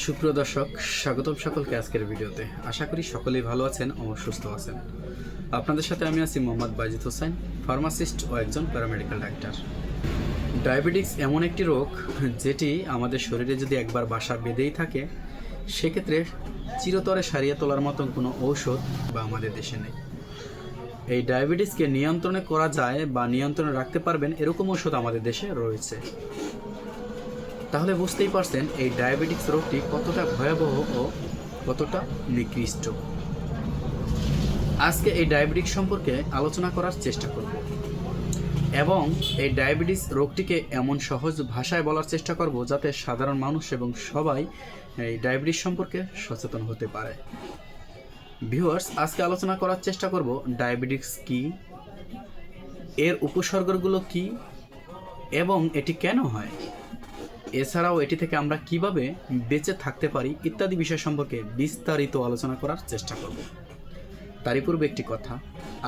সুপ্রিয় দর্শক, স্বাগতম সকলকে আজকের ভিডিওতে। আশা করি সকলেই ভালো আছেন ও সুস্থ আছেন। আপনাদের সাথে আমি আছি মোহাম্মদ বাইজিদ হোসেন, ফার্মাসিস্ট ও একজন প্যারামেডিক্যাল ডাক্তার। ডায়াবেটিক্স এমন একটি রোগ যেটি আমাদের শরীরে যদি একবার বাসা বেঁধেই থাকে, সেক্ষেত্রে চিরতরে সারিয়ে তোলার মতন কোনো ঔষধ বা আমাদের দেশে নেই। এই ডায়াবেটিসকে নিয়ন্ত্রণে করা যায় বা নিয়ন্ত্রণে রাখতে পারবেন এরকম ওষুধ আমাদের দেশে রয়েছে। তাহলে বুঝতেই পারছেন এই ডায়াবেটিক্স রোগটি কতটা ভয়াবহ ও কতটা নিকৃষ্ট। আজকে এই ডায়াবেটিক্স সম্পর্কে আলোচনা করার চেষ্টা করব। এবং এই ডায়াবেটিস রোগটিকে এমন সহজ ভাষায় বলার চেষ্টা করব যাতে সাধারণ মানুষ এবং সবাই এই ডায়াবেটিস সম্পর্কে সচেতন হতে পারে। ভিউয়ার্স, আজকে আলোচনা করার চেষ্টা করব ডায়াবেটিক্স কি, এর উপসর্গগুলো কি, এবং এটি কেন হয়। এছাড়াও এটি থেকে আমরা কীভাবে বেঁচে থাকতে পারি ইত্যাদি বিষয় সম্পর্কে বিস্তারিত আলোচনা করার চেষ্টা করব। তারই পূর্বে একটি কথা,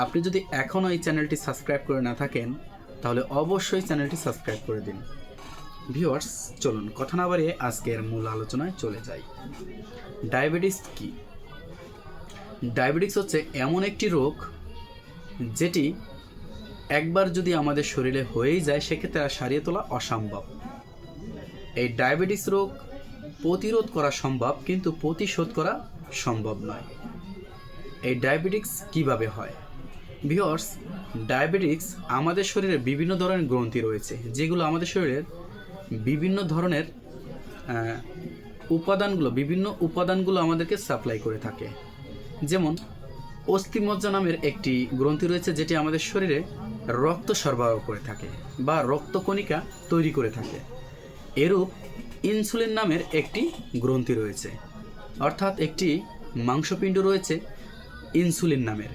আপনি যদি এখনও এই চ্যানেলটি সাবস্ক্রাইব করে না থাকেন, তাহলে অবশ্যই চ্যানেলটি সাবস্ক্রাইব করে দিন। ভিউয়ার্স, চলুন কথা না বাড়িয়ে আজকের মূল আলোচনায় চলে যাই। ডায়াবেটিস কি? ডায়াবেটিস হচ্ছে এমন একটি রোগ যেটি একবার যদি আমাদের শরীরে হয়েই যায়, সেক্ষেত্রে আর সারিয়ে তোলা অসম্ভব। এই ডায়াবেটিস রোগ প্রতিরোধ করা সম্ভব, কিন্তু প্রতিশোধ করা সম্ভব নয়। এই ডায়াবেটিক্স কীভাবে হয়? ভিওর্স ডায়াবেটিক্স আমাদের শরীরে বিভিন্ন ধরনের গ্রন্থি রয়েছে, যেগুলো আমাদের শরীরের বিভিন্ন ধরনের উপাদানগুলো, বিভিন্ন উপাদানগুলো আমাদেরকে সাপ্লাই করে থাকে। যেমন, অস্থিমজ্জা নামের একটি গ্রন্থি রয়েছে, যেটি আমাদের শরীরে রক্ত সরবরাহ করে থাকে বা রক্তকণিকা তৈরি করে থাকে। এরূপ ইনসুলিন নামের একটি গ্রন্থি রয়েছে। অর্থাৎ একটি মাংসপিণ্ড রয়েছে ইনসুলিন নামের,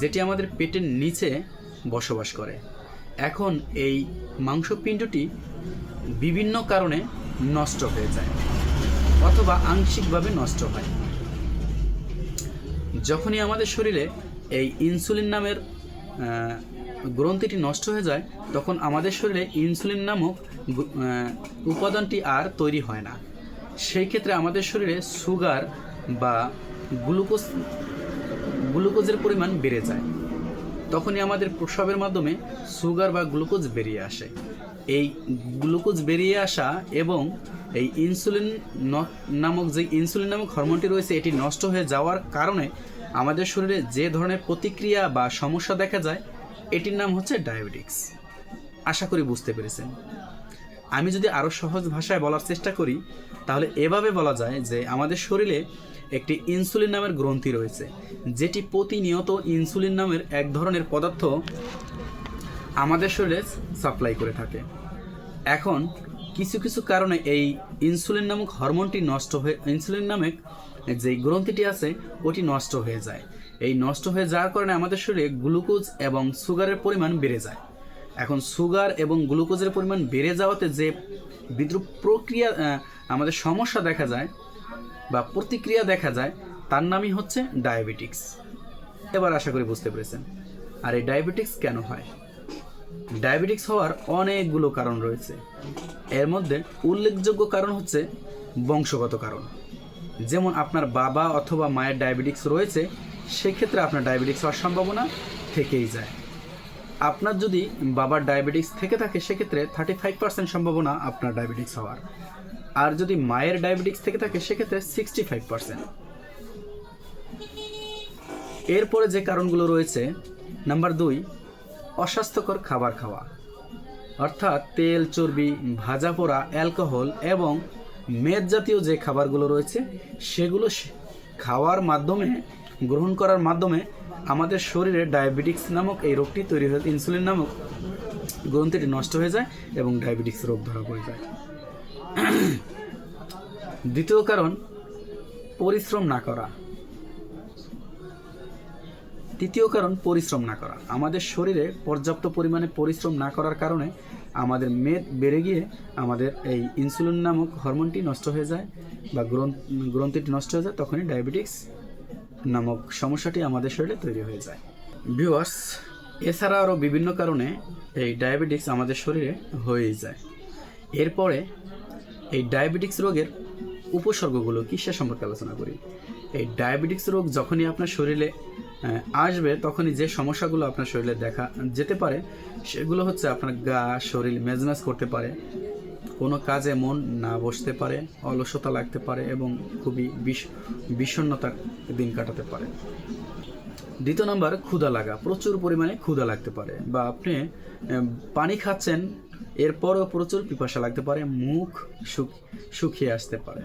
যেটি আমাদের পেটের নিচে বসবাস করে। এখন এই মাংসপিণ্ডটি বিভিন্ন কারণে নষ্ট হয়ে যায় অথবা আংশিকভাবে নষ্ট হয়। যখনই আমাদের শরীরে এই ইনসুলিন নামের গ্রন্থিটি নষ্ট হয়ে যায়, তখন আমাদের শরীরে ইনসুলিন নামক উপাদানটি আর তৈরি হয় না। সেই ক্ষেত্রে আমাদের শরীরে সুগার বা গ্লুকোজ, গ্লুকোজের পরিমাণ বেড়ে যায়। তখনই আমাদের প্রসবের মাধ্যমে সুগার বা গ্লুকোজ বেরিয়ে আসে। এই গ্লুকোজ বেরিয়ে আসা এবং এই ইনসুলিন নামক যে ইনসুলিন নামক হরমোনটি রয়েছে, এটি নষ্ট হয়ে যাওয়ার কারণে আমাদের শরীরে যে ধরনের প্রতিক্রিয়া বা সমস্যা দেখা যায়, এটির নাম হচ্ছে ডায়াবেটিক্স। আশা করি বুঝতে পেরেছেন। আমি যদি আরও সহজ ভাষায় বলার চেষ্টা করি, তাহলে এভাবে বলা যায় যে আমাদের শরীরে একটি ইনসুলিন নামের গ্রন্থি রয়েছে, যেটি প্রতিনিয়ত ইনসুলিন নামের এক ধরনের পদার্থ আমাদের শরীরে সাপ্লাই করে থাকে। এখন কিছু কিছু কারণে এই ইনসুলিন নামক হরমোনটি নষ্ট হয়ে, ইনসুলিন নামক যে গ্রন্থিটি আছে, ওটি নষ্ট হয়ে যায়। এই নষ্ট হয়ে যাওয়ার কারণে আমাদের শরীরে গ্লুকোজ এবং সুগারের পরিমাণ বেড়ে যায়। এখন সুগার এবং গ্লুকোজের পরিমাণ বেড়ে যাওয়াতে যে বিদ্রুপ প্রক্রিয়া আমাদের সমস্যা দেখা যায় বা প্রতিক্রিয়া দেখা যায়, তার নামই হচ্ছে ডায়াবেটিক্স। এবার আশা করি বুঝতে পেরেছেন। আর এই ডায়াবেটিক্স কেন হয়? ডায়াবেটিক্স হওয়ার অনেকগুলো কারণ রয়েছে। এর মধ্যে উল্লেখযোগ্য কারণ হচ্ছে বংশগত কারণ। যেমন আপনার বাবা অথবা মায়ের ডায়াবেটিক্স রয়েছে, সেক্ষেত্রে আপনার ডায়াবেটিক্স হওয়ার সম্ভাবনা থেকেই যায়। আপনার যদি বাবার ডায়াবেটিক্স থেকে থাকে, সেক্ষেত্রে থার্টি ফাইভ পার্সেন্ট সম্ভাবনা আপনার ডায়াবেটিক্স হওয়ার। আর যদি মায়ের ডায়াবেটিক্স থেকে থাকে, সেক্ষেত্রে সিক্সটি ফাইভ পার্সেন্ট এরপরে যে কারণগুলো রয়েছে নাম্বার দুই, অস্বাস্থ্যকর খাবার খাওয়া। অর্থাৎ তেল, চর্বি, ভাজা পোড়া অ্যালকোহল এবং মেদ জাতীয় যে খাবারগুলো রয়েছে, সেগুলো খাওয়ার মাধ্যমে, গ্রহণ করার মাধ্যমে আমাদের শরীরে ডায়াবেটিক্স নামক এই রোগটি তৈরি হয়ে ইনসুলিন নামক গ্রন্থিটি নষ্ট হয়ে যায় এবং ডায়াবেটিক্স রোগ ধরা পড়ে যায়। দ্বিতীয় কারণ, পরিশ্রম না করা। তৃতীয় কারণ, পরিশ্রম না করা। আমাদের শরীরে পর্যাপ্ত পরিমাণে পরিশ্রম না করার কারণে আমাদের মেদ বেড়ে গিয়ে আমাদের এই ইনসুলিন নামক হরমোনটি নষ্ট হয়ে যায় বা গ্রন্থ গ্রন্থিটি নষ্ট হয়ে যায়, তখনই ডায়াবেটিক্স নামক সমস্যাটি আমাদের শরীরে তৈরি হয়ে যায়। ভিউয়ার্স এছাড়া আরও বিভিন্ন কারণে এই ডায়াবেটিক্স আমাদের শরীরে হয়েই যায়। এরপরে এই ডায়াবেটিক্স রোগের উপসর্গগুলো কি সে সম্পর্কে আলোচনা করি। এই ডায়াবেটিক্স রোগ যখনই আপনার শরীরে আসবে তখনই যে সমস্যাগুলো আপনার শরীরে দেখা যেতে পারে, সেগুলো হচ্ছে আপনার গা, শরীর মেজমেজ করতে পারে কোনো কাজে মন না বসতে পারে, অলসতা লাগতে পারে এবং খুবই বিষ, বিষণ্ণতার দিন কাটাতে পারে। দ্বিতীয় নাম্বার, ক্ষুধা লাগা। প্রচুর পরিমাণে ক্ষুধা লাগতে পারে বা আপনি পানি খাচ্ছেন, এরপরও প্রচুর পিপাসা লাগতে পারে, মুখ শুক- শুকিয়ে আসতে পারে।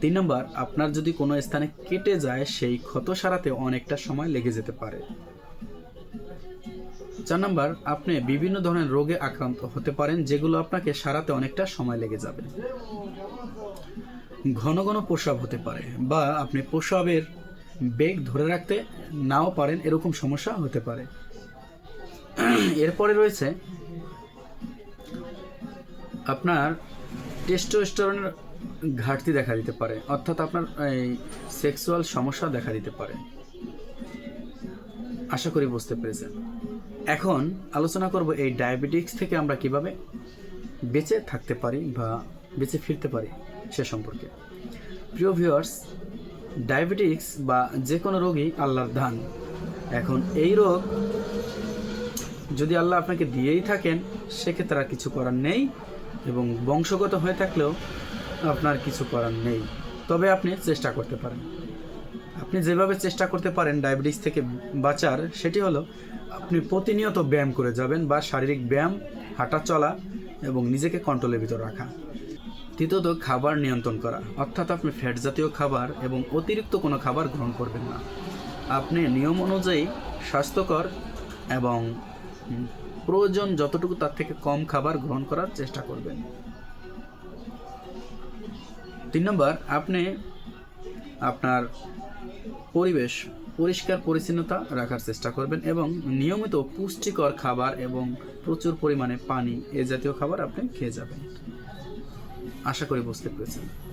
তিন নম্বর, আপনার যদি কোনো স্থানে কেটে যায়, সেই ক্ষত সারাতে অনেকটা সময় লেগে যেতে পারে। চার নম্বর, আপনি বিভিন্ন ধরনের রোগে আক্রান্ত হতে পারেন, যেগুলো আপনাকে সারাতে অনেকটা সময় লেগে যাবে। ঘন ঘন প্রস্রাব হতে পারে বা আপনি প্রস্রাবের বেগ ধরে রাখতে নাও পারেন, এরকম সমস্যা হতে পারে। এরপরে রয়েছে আপনার টেস্টোস্টেরনের ঘাটতি দেখা দিতে পারে, অর্থাৎ আপনার এই সেক্সুয়াল সমস্যা দেখা দিতে পারে। আশা করি বুঝতে পেরেছেন। এখন আলোচনা করব এই ডায়াবেটিক্স থেকে আমরা কীভাবে বেঁচে থাকতে পারি বা বেঁচে ফিরতে পারি সে সম্পর্কে। প্রিয় ভিউয়ার্স ডায়াবেটিক্স বা যে কোনো রোগই আল্লাহর দান। এখন এই রোগ যদি আল্লাহ আপনাকে দিয়েই থাকেন, সেক্ষেত্রে আর কিছু করার নেই এবং বংশগত হয়ে থাকলেও আপনার কিছু করার নেই। তবে আপনি চেষ্টা করতে পারেন। আপনি যেভাবে চেষ্টা করতে পারেন ডায়াবেটিস থেকে বাঁচার, সেটি হলো আপনি প্রতিনিয়ত ব্যায়াম করে যাবেন বা শারীরিক ব্যায়াম, হাঁটা চলা এবং নিজেকে কন্ট্রোলের ভিতর রাখা। তৃতীয়ত খাবার নিয়ন্ত্রণ করা। অর্থাৎ আপনি ফ্যাট জাতীয় খাবার এবং অতিরিক্ত কোনো খাবার গ্রহণ করবেন না। আপনি নিয়ম অনুযায়ী স্বাস্থ্যকর এবং প্রয়োজন যতটুকু তার থেকে কম খাবার গ্রহণ করার চেষ্টা করবেন। তিন নম্বর, আপনি আপনার পরিবেশ পরিষ্কার পরিচ্ছন্নতা রাখার চেষ্টা করবেন এবং নিয়মিত পুষ্টিকর খাবার এবং প্রচুর পরিমাণে পানি এ জাতীয় খাবার আপনি খেয়ে যাবেন। আশা করি বুঝতে পেরেছেন।